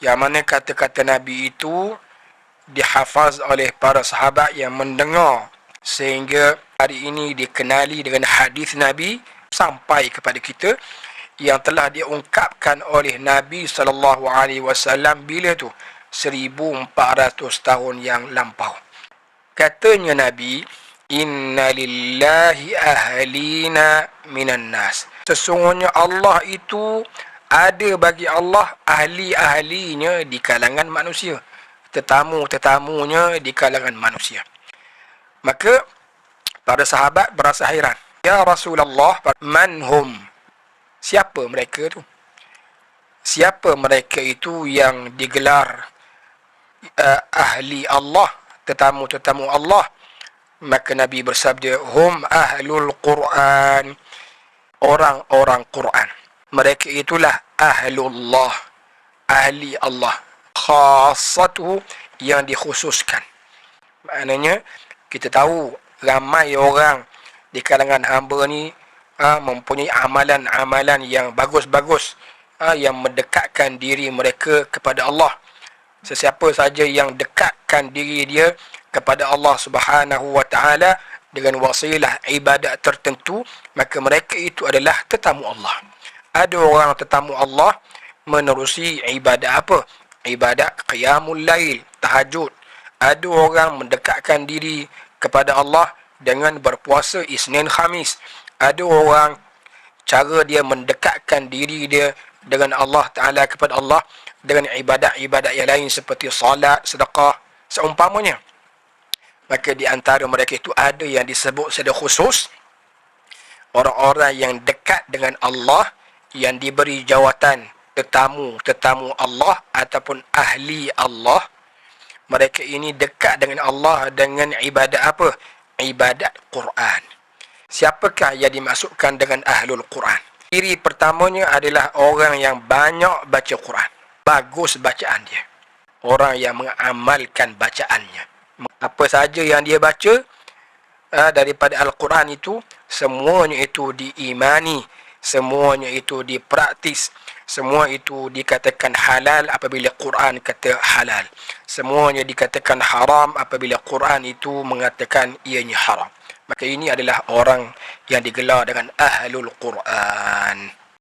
Yang mana kata-kata Nabi itu dihafaz oleh para sahabat yang mendengar sehingga hari ini dikenali dengan hadis Nabi sampai kepada kita yang telah diungkapkan oleh Nabi sallallahu alaihi wasallam bila tu 1400 tahun yang lampau. Katanya Nabi, "Inna lillahi ahlina minan nas." Sesungguhnya Allah itu ada bagi Allah ahli-ahlinya di kalangan manusia. Tetamu-tetamunya di kalangan manusia. Maka para sahabat berasa hairan. Ya Rasulullah, man hum? Siapa mereka tu? Siapa mereka itu yang digelar uh, ahli Allah, tetamu-tetamu Allah? Maka Nabi bersabda, hum ahlul Quran. Orang-orang Quran. Mereka itulah ahlullah. Ahli Allah. Khasatuhu yang dikhususkan. Maknanya, kita tahu ramai orang di kalangan hamba ni ha, mempunyai amalan-amalan yang bagus-bagus ha, yang mendekatkan diri mereka kepada Allah. Sesiapa saja yang dekatkan diri dia kepada Allah Subhanahu wa taala dengan wasilah ibadat tertentu, maka mereka itu adalah tetamu Allah. Ada orang tetamu Allah menerusi ibadat apa? Ibadat qiyamul lail, tahajud. Ada orang mendekatkan diri kepada Allah dengan berpuasa Isnin Khamis. Ada orang cara dia mendekatkan diri dia dengan Allah Taala kepada Allah dengan ibadat-ibadat yang lain seperti salat, sedekah, seumpamanya. Maka di antara mereka itu ada yang disebut secara khusus orang-orang yang dekat dengan Allah yang diberi jawatan tetamu-tetamu Allah ataupun ahli Allah mereka ini dekat dengan Allah dengan ibadat apa? Ibadat Quran. Siapakah yang dimasukkan dengan ahlul Quran? Ciri pertamanya adalah orang yang banyak baca Quran. Bagus bacaan dia. Orang yang mengamalkan bacaannya. Apa saja yang dia baca uh, daripada Al-Quran itu, semuanya itu diimani. Semuanya itu dipraktis. Semua itu dikatakan halal apabila Quran kata halal. Semuanya dikatakan haram apabila Quran itu mengatakan ianya haram. Maka ini adalah orang yang digelar dengan Ahlul Quran.